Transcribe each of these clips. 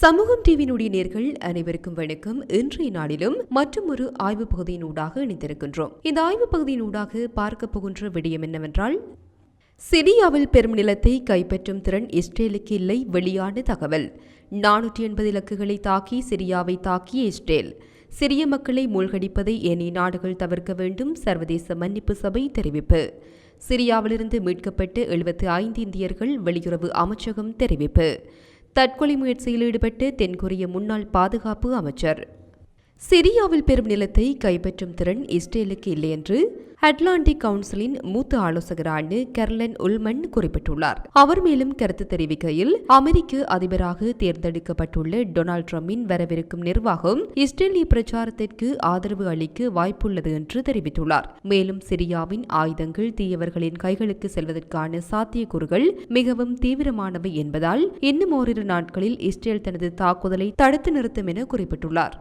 சமூகம் டிவியினுடைய நேர்கள் அனைவருக்கும் வணக்கம். இன்றைய நாளிலும் மற்றும் ஒரு ஆய்வு பகுதியினூடாக இணைந்திருக்கின்றோம். இந்த ஆய்வு பகுதியினூடாக பார்க்க போகின்ற விடயம் என்னவென்றால் சிரியாவில் பெரும் நிலத்தை கைப்பற்றும் திறன் இஸ்ரேலுக்கு இல்லை வெளியான தகவல். நானூற்றி எண்பது இலக்குகளை தாக்கி சிரியாவை தாக்கிய இஸ்ரேல். சிரிய மக்களை மூழ்கடிப்பதை ஏனைய நாடுகள் தவிர்க்க வேண்டும் சர்வதேச மன்னிப்பு சபை தெரிவிப்பு. சிரியாவிலிருந்து மீட்கப்பட்டு எழுபத்தி ஐந்து இந்தியர்கள் வெளியுறவு அமைச்சகம் தெரிவிப்பு. தற்கொலை முயற்சியில் ஈடுபட்டு தென்கொரிய முன்னாள் பாதுகாப்பு அமைச்சர். சிரியாவில் பெரும் நிலத்தை கைப்பற்றும் திறன் இஸ்ரேலுக்கு இல்லை என்று அட்லாண்டிக் கவுன்சிலின் மூத்த ஆலோசகரான கெர்லன் உல்மன் குறிப்பிட்டுள்ளார். அவர் மேலும் கருத்து தெரிவிக்கையில் அமெரிக்க அதிபராக தேர்ந்தெடுக்கப்பட்டுள்ள டொனால்ட் ட்ரம்பின் வரவிருக்கும் நிர்வாகம் இஸ்ரேலிய பிரச்சாரத்திற்கு ஆதரவு அளிக்க வாய்ப்புள்ளது என்று தெரிவித்துள்ளார். மேலும் சிரியாவின் ஆயுதங்கள் தீயவர்களின் கைகளுக்கு செல்வதற்கான சாத்தியக்கூறுகள் மிகவும் தீவிரமானவை என்பதால் இன்னும் ஓரிரு நாட்களில் இஸ்ரேல் தனது தாக்குதலை தடுத்து நிறுத்தும் என குறிப்பிட்டுள்ளார்.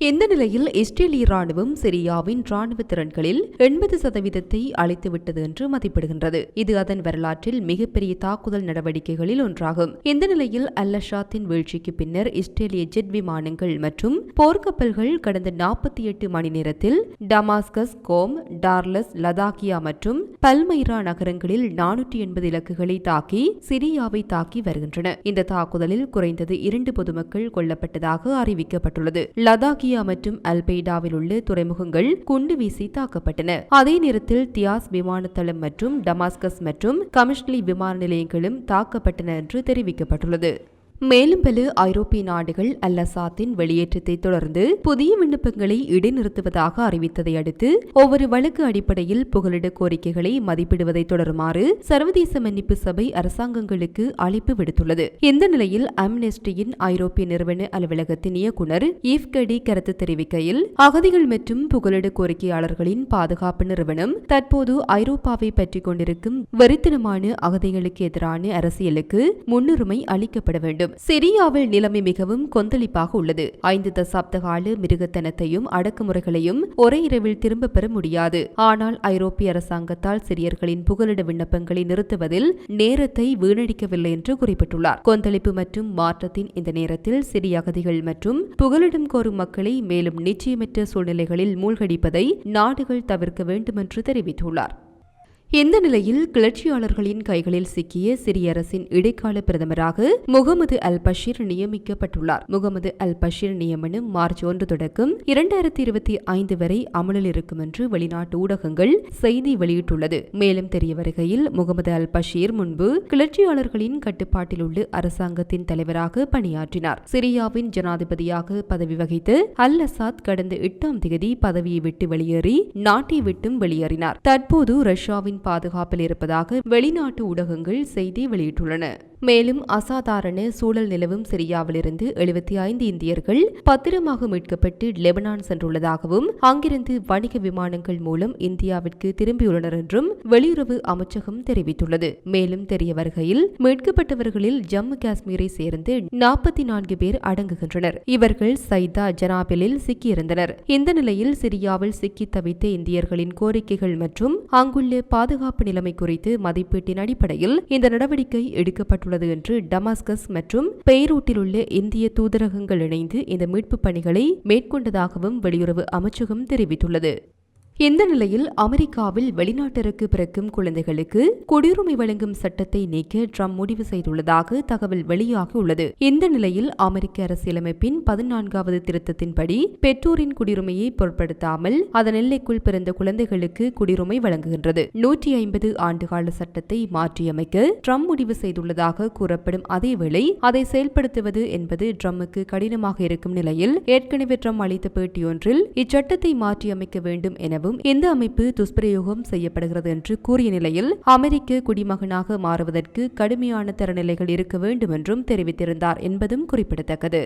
இந்த நிலையில் இஸ்ரேலிய ராணுவம் சிரியாவின் ராணுவ திறன்களில் எண்பது சதவீதத்தை அழித்துவிட்டது என்று மதிப்பிடுகின்றது. இது அதன் வரலாற்றில் மிகப்பெரிய தாக்குதல் நடவடிக்கைகளில் ஒன்றாகும். இந்த நிலையில் அல்லஷாத்தின் வீழ்ச்சிக்கு பின்னர் இஸ்ரேலிய ஜெட் விமானங்கள் மற்றும் போர்க்கப்பல்கள் கடந்த நாற்பத்தி எட்டு மணி நேரத்தில் டமாஸ்கஸ் கோம் டார்லஸ் லதாக்கியா மற்றும் பல்மைரா நகரங்களில் நானூற்றி எண்பது இலக்குகளை தாக்கி சிரியாவை தாக்கி வருகின்றன. இந்த தாக்குதலில் குறைந்தது இரண்டு பொதுமக்கள் கொல்லப்பட்டதாக அறிவிக்கப்பட்டுள்ளது. லதாகியா லதாக்கியா மற்றும் அல்பெய்டாவில் உள்ள துறைமுகங்கள் குண்டு வீசி தாக்கப்பட்டன. அதே நேரத்தில் தியாஸ் விமான தளம் மற்றும் டமாஸ்கஸ் மற்றும் கமிஷ்லி விமான நிலையங்களும் தாக்கப்பட்டன என்று தெரிவிக்கப்பட்டுள்ளது. மேலும் பல ஐரோப்பிய நாடுகள் அல் அசாத்தின் வெளியேற்றத்தை தொடர்ந்து புதிய விண்ணப்பங்களை இடைநிறுத்துவதாக அறிவித்ததை அடுத்து ஒவ்வொரு வழக்கு அடிப்படையில் புகலிட கோரிக்கைகளை மதிப்பிடுவதை தொடருமாறு சர்வதேச மன்னிப்பு சபை அரசாங்கங்களுக்கு அழைப்பு விடுத்துள்ளது. இந்த நிலையில் அம்னெஸ்டியின் ஐரோப்பிய நிறுவன அலுவலகத்தின் இயக்குநர் ஈஃப்கடி கருத்து தெரிவிக்கையில் அகதிகள் மற்றும் புகலிட கோரிக்கையாளர்களின் பாதுகாப்பு நிறுவனம் தற்போது ஐரோப்பாவை பற்றி கொண்டிருக்கும் வெறித்தனமான அகதிகளுக்கு எதிரான அரசியலுக்கு முன்னுரிமை அளிக்கப்பட வேண்டும். வேண்டும் சிரியாவில் நிலைமை மிகவும் கொந்தளிப்பாக உள்ளது. ஐந்து தசாப்த கால மிருகத்தனத்தையும் அடக்குமுறைகளையும் ஒரே இரவில் திரும்ப பெற முடியாது. ஆனால் ஐரோப்பிய அரசாங்கத்தால் சிரியர்களின் புகலிட விண்ணப்பங்களை நிறுத்துவதில் நேரத்தை வீணடிக்கவில்லை என்று குறிப்பிட்டுள்ளார். கொந்தளிப்பு மற்றும் மாற்றத்தின் இந்த நேரத்தில் சிறிய அகதிகள் மற்றும் புகலிடம் கோரும் மக்களை மேலும் நிச்சயமற்ற சூழ்நிலைகளில் மூழ்கடிப்பதை நாடுகள் தவிர்க்க வேண்டும் என்று தெரிவித்துள்ளார். இந்த நிலையில் கிளர்ச்சியாளர்களின் கைகளில் சிக்கிய சிரிய அரசின் இடைக்கால பிரதமராக முகமது அல் பஷீர் நியமிக்கப்பட்டுள்ளார். முகமது அல் பஷீர் நியமனம் மார்ச் ஒன்று தொடக்கம் இரண்டாயிரத்தி இருபத்தி ஐந்து வரை அமலில் இருக்கும் என்று வெளிநாட்டு ஊடகங்கள் செய்தி வெளியிட்டுள்ளது. மேலும் தெரிய வருகையில் முகமது அல் பஷீர் முன்பு கிளர்ச்சியாளர்களின் கட்டுப்பாட்டில் உள்ள அரசாங்கத்தின் தலைவராக பணியாற்றினார். சிரியாவின் ஜனாதிபதியாக பதவி வகித்து அல் அசாத் கடந்த எட்டாம் தேதி பதவியை விட்டு வெளியேறி நாட்டை விட்டும் வெளியேறினார். தற்போது ரஷ்யாவின் பாதுகாப்பில் இருப்பதாக வெளிநாட்டு ஊடகங்கள் செய்தி வெளியிட்டுள்ளன. மேலும் அசாதாரண சூழல் நிலவும் சிரியாவிலிருந்து எழுபத்தி ஐந்து இந்தியர்கள் பத்திரமாக மீட்கப்பட்டு லெபனான் சென்றுள்ளதாகவும் அங்கிருந்து வணிக விமானங்கள் மூலம் இந்தியாவிற்கு திரும்பியுள்ளனர் என்றும் வெளியுறவு அமைச்சகம் தெரிவித்துள்ளது. மேலும் தெரிய வருகையில் மீட்கப்பட்டவர்களில் ஜம்மு காஷ்மீரை சேர்ந்து நாற்பத்தி நான்கு பேர் அடங்குகின்றனர். இவர்கள் சைதா ஜனாபிலில் சிக்கியிருந்தனர். இந்த நிலையில் சிரியாவில் சிக்கி தவித்த இந்தியர்களின் கோரிக்கைகள் மற்றும் அங்குள்ள பாதுகாப்பு நிலைமை குறித்து மதிப்பீட்டின் அடிப்படையில் இந்த நடவடிக்கை எடுக்கப்பட்டுள்ளது என்று டமாஸ்கஸ் மற்றும் பெய்ரூட்டில் உள்ள இந்திய தூதரகங்கள் இணைந்து இந்த மீட்பு பணிகளை மேற்கொண்டதாகவும் வெளியுறவு அமைச்சகம் தெரிவித்துள்ளது. இந்த நிலையில் அமெரிக்காவில் வெளிநாட்டிற்கு பிறக்கும் குழந்தைகளுக்கு குடியுரிமை வழங்கும் சட்டத்தை நீக்க ட்ரம்ப் முடிவு செய்துள்ளதாக தகவல் வெளியாகியுள்ளது. இந்த நிலையில் அமெரிக்க அரசியலமைப்பின் பதினான்காவது திருத்தத்தின்படி பெற்றோரின் குடியுரிமையை பொருட்படுத்தாமல் அதன் எல்லைக்குள் பிறந்த குழந்தைகளுக்கு குடியுரிமை வழங்குகின்றது. நூற்றி ஐம்பது ஆண்டுகால சட்டத்தை மாற்றியமைக்க ட்ரம்ப் முடிவு செய்துள்ளதாக கூறப்படும் அதேவேளை அதை செயல்படுத்துவது என்பது ட்ரம்முக்கு கடினமாக இருக்கும் நிலையில் ஏற்கனவே ட்ரம்ப் அளித்த பேட்டியொன்றில் இச்சட்டத்தை மாற்றியமைக்க வேண்டும் எனவும் எனவும் இந்த அமைப்பு துஷ்பிரயோகம் செய்யப்படுகிறது என்று கூறிய நிலையில் அமெரிக்க குடிமகனாக மாறுவதற்கு கடுமையான தரநிலைகள் இருக்க வேண்டும் என்றும் தெரிவித்திருந்தார் என்பதும் குறிப்பிடத்தக்கது.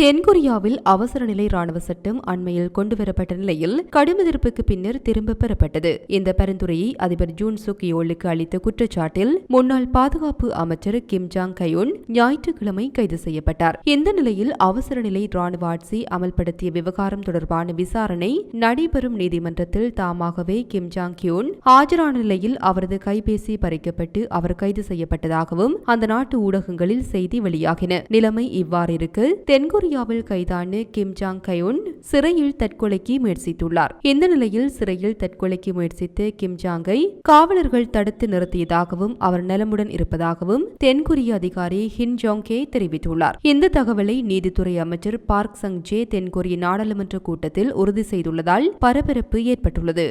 தென்கொரியாவில் அவசர நிலை ராணுவ சட்டம் அண்மையில் கொண்டுவரப்பட்ட நிலையில் கடும் எதிர்ப்புக்கு பின்னர் திரும்ப பெறப்பட்டது. இந்த பரிந்துரையை அதிபர் ஜூன் சுக் யோலுக்கு அளித்த குற்றச்சாட்டில் முன்னாள் பாதுகாப்பு அமைச்சர் கிம் ஜாங் கயோன் ஞாயிற்றுக்கிழமை கைது செய்யப்பட்டார். இந்த நிலையில் அவசர நிலை ராணுவ ஆட்சி அமல்படுத்திய விவகாரம் தொடர்பான விசாரணை நடைபெறும் நீதிமன்றத்தில் தாமாகவே கிம் ஜாங் கியோன் ஆஜரான நிலையில் அவரது கைபேசி பறிக்கப்பட்டு அவர் கைது செய்யப்பட்டதாகவும் அந்த நாட்டு ஊடகங்களில் செய்தி வெளியாகின. நிலைமை இவ்வாறு இருக்கு கொரியாவில் கைதான கிம் ஜாங் கயோன் சிறையில் தற்கொலைக்கு முயற்சித்துள்ளார். இந்த நிலையில் சிறையில் தற்கொலைக்கு முயற்சித்த கிம் ஜாங்கை காவலர்கள் தடுத்து நிறுத்தியதாகவும் அவர் நலமுடன் இருப்பதாகவும் தென்கொரிய அதிகாரி ஹின் ஜாங்கே தெரிவித்துள்ளார். இந்த தகவலை நீதித்துறை அமைச்சர் பார்க் சங் ஜே தென்கொரிய நாடாளுமன்ற கூட்டத்தில் உறுதி செய்துள்ளதால் பரபரப்பு ஏற்பட்டுள்ளது.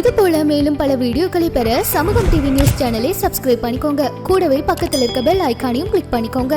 இது போல மேலும் பல வீடியோக்களை பெற சமூகம் டிவி நியூஸ் சேனலை சப்ஸ்கிரைப் பண்ணிக்கோங்க. கூடவே பக்கத்தில் இருக்க பெல் ஐகானையும் கிளிக் பண்ணிக்கோங்க.